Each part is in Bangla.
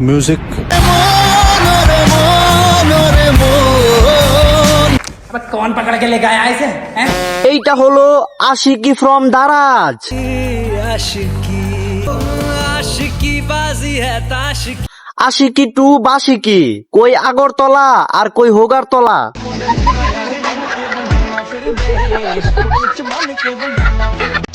মিউজিক এইটা হলো আশিকি ফ্রম দারাজ। আশিকি আশিকি টু বাসিকি কই আগরতলা আর কই হোগারতলা? তলা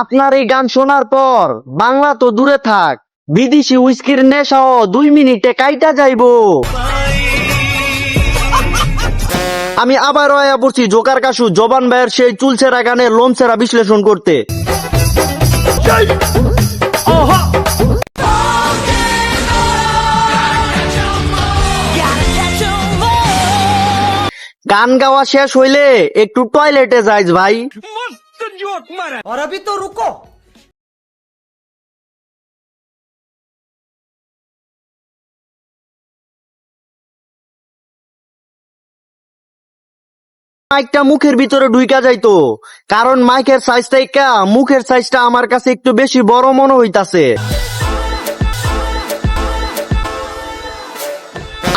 আপনার এই গান শোনার পর বাংলা তো দূরে থাক। বিদেশি উইস্কির নেশাও দুই মিনিটে কাইটা যাইবো। আমি আবার আয়া পড়ছি জোকার কাশু জবান ভাইয়ের সেই চুলছেরা গানের লোমছেরা বিশ্লেষণ করতে। গান গাওয়া শেষ হইলে একটু টয়লেটে যাইস ভাই। और अभी तो रुको মাইকটা মুখের ভিতরে ঢুইকা যাইতো কারণ মাইকের সাইজটা ইকা মুখের সাইজটা আমার কাছে একটু বেশি বড় মনে হইতাছে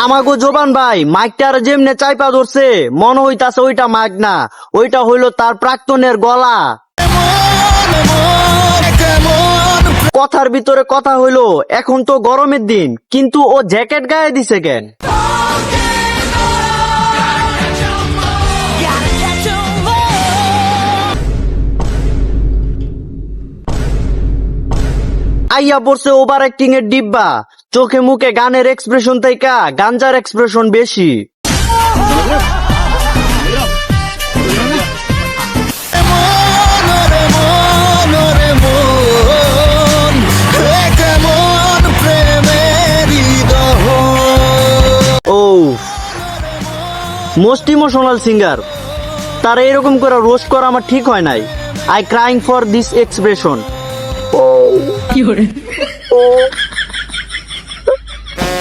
আমাগো জোবান ভাই মাইকটার যেমনে চাইপা ধরছে, মনে হইতাছে ওইটা মাইক না ওইটা হইল তার প্রাক্তনের গলা। কথার ভিতরে কথা হইল, এখন তো গরমের দিন, কিন্তু ও জ্যাকেট গায়ে দিছে কেন? আইয়া পড়ছে ওভার অ্যাক্টিং এর ডিব্বা। চোখে মুখে গানের এক্সপ্রেশন থেকে গাঞ্জার এক্সপ্রেশন বেশি। মোস্ট ইমোশনাল সিঙ্গার তারা এরকম করে রোস্ট করা আমার ঠিক হয় নাই। I crying for this expression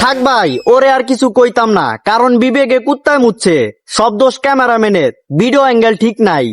থাক ভাই ওরে আর কিছু কইতাম না কারণ বিবেকে কুত্তায় মুচ্ছে। সব দোষ ক্যামেরাম্যানের ভিডিও অ্যাঙ্গেল ঠিক নাই।